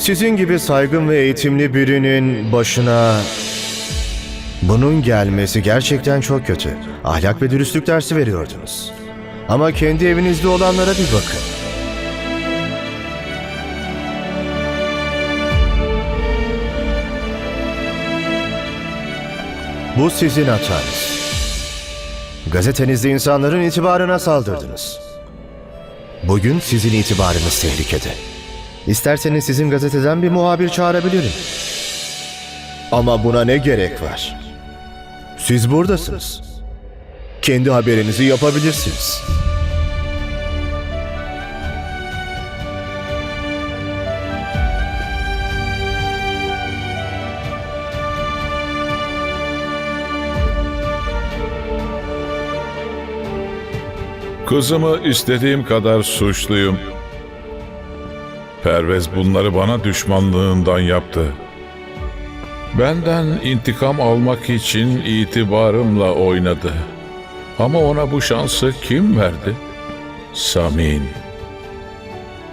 Sizin gibi saygın ve eğitimli birinin başına bunun gelmesi gerçekten çok kötü. Ahlak ve dürüstlük dersi veriyordunuz. Ama kendi evinizde olanlara bir bakın. Bu sizin hatanız. Gazetenizde insanların itibarına saldırdınız. Bugün sizin itibarınız tehlikede. İsterseniz sizin gazeteden bir muhabir çağırabilirim. Ama buna ne gerek var? Siz buradasınız. Kendi haberinizi yapabilirsiniz. Kızımı istediğim kadar suçluyum. Pervez bunları bana düşmanlığından yaptı. Benden intikam almak için itibarımla oynadı. Ama ona bu şansı kim verdi? Samin.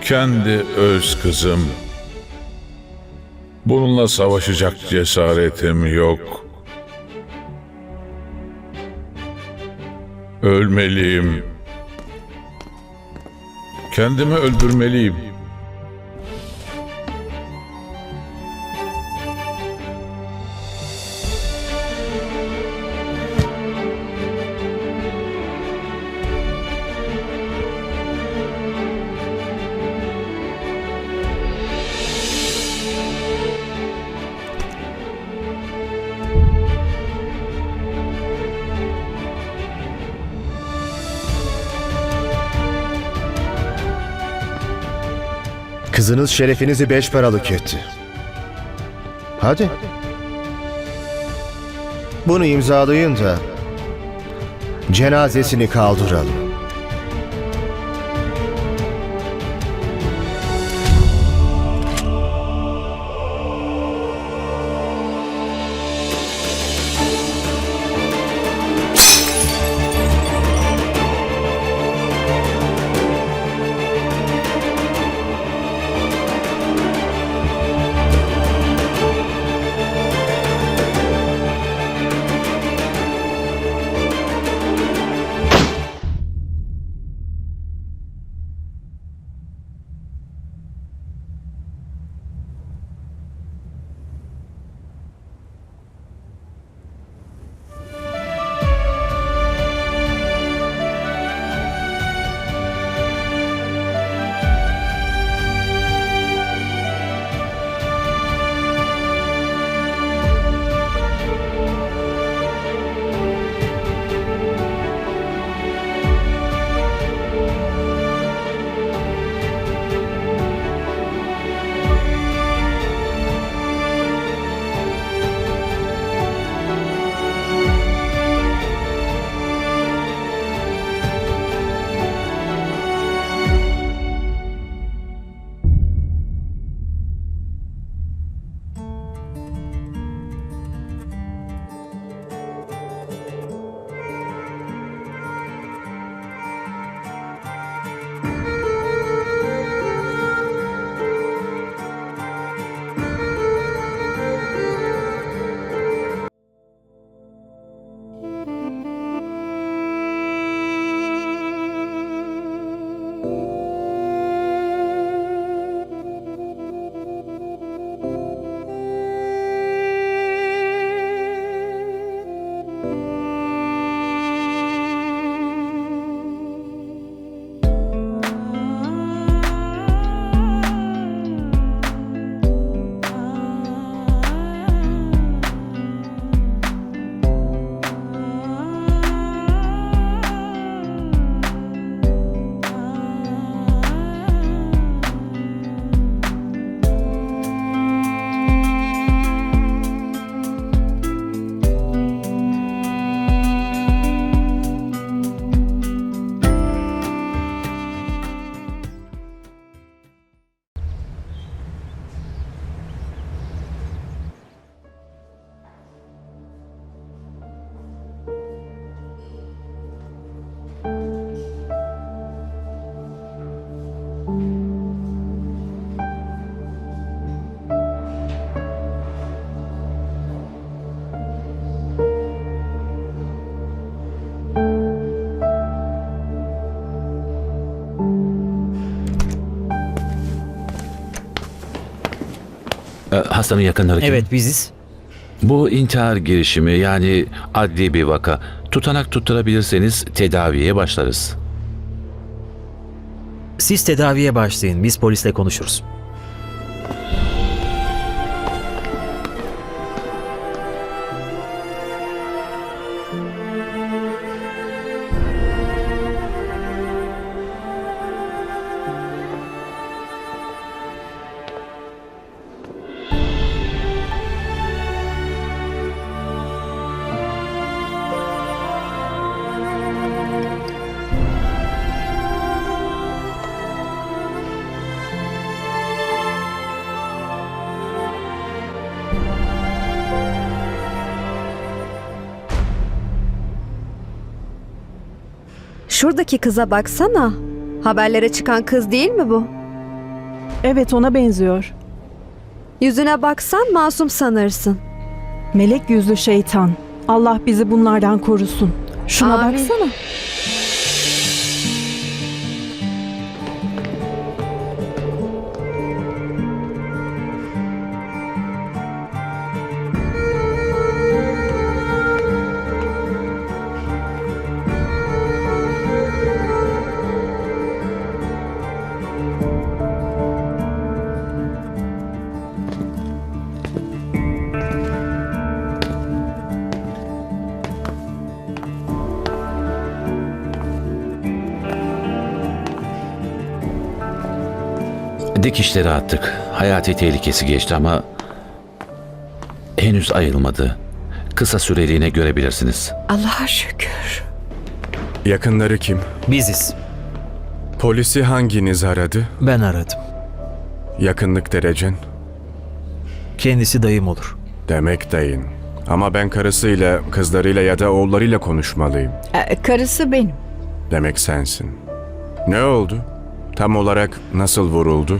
Kendi öz kızım. Bununla savaşacak cesaretim yok. Ölmeliyim. Kendimi öldürmeliyim. Kızınız şerefinizi beş paralık etti. Hadi. Bunu imzalayın da cenazesini kaldıralım. Hastanın yakınları kim? Evet biziz. Bu intihar girişimi yani adli bir vaka. Tutanak tutturabilirseniz tedaviye başlarız. Siz tedaviye başlayın. Biz polisle konuşuruz. Şuradaki kıza baksana. Haberlere çıkan kız değil mi bu? Evet ona benziyor. Yüzüne baksan masum sanırsın. Melek yüzlü şeytan. Allah bizi bunlardan korusun. Şuna Amin. baksana. Dikişleri attık. Hayati tehlikesi geçti ama henüz ayılmadı. Kısa süreliğine görebilirsiniz. Allah'a şükür. Yakınları kim? Biziz. Polisi hanginiz aradı? Ben aradım. Yakınlık derecen? Kendisi dayım olur. Demek dayın. Ama ben karısıyla, kızlarıyla ya da oğullarıyla konuşmalıyım. Ee, Karısı benim. Demek sensin. Ne oldu? Tam olarak nasıl vuruldu?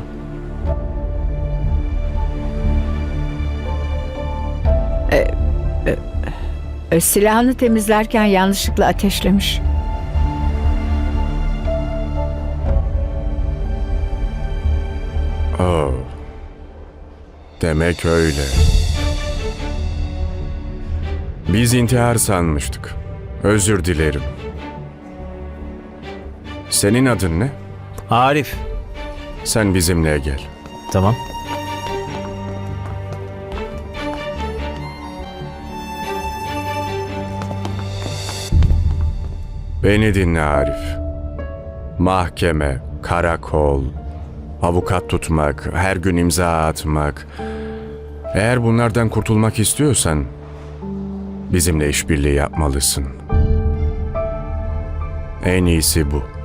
Silahını temizlerken yanlışlıkla ateşlemiş. Oh. Demek öyle. Biz intihar sanmıştık. Özür dilerim. Senin adın ne? Arif. Sen bizimle gel. Tamam. Beni dinle Arif. Mahkeme, karakol, avukat tutmak, her gün imza atmak. Eğer bunlardan kurtulmak istiyorsan bizimle işbirliği yapmalısın. En iyisi bu.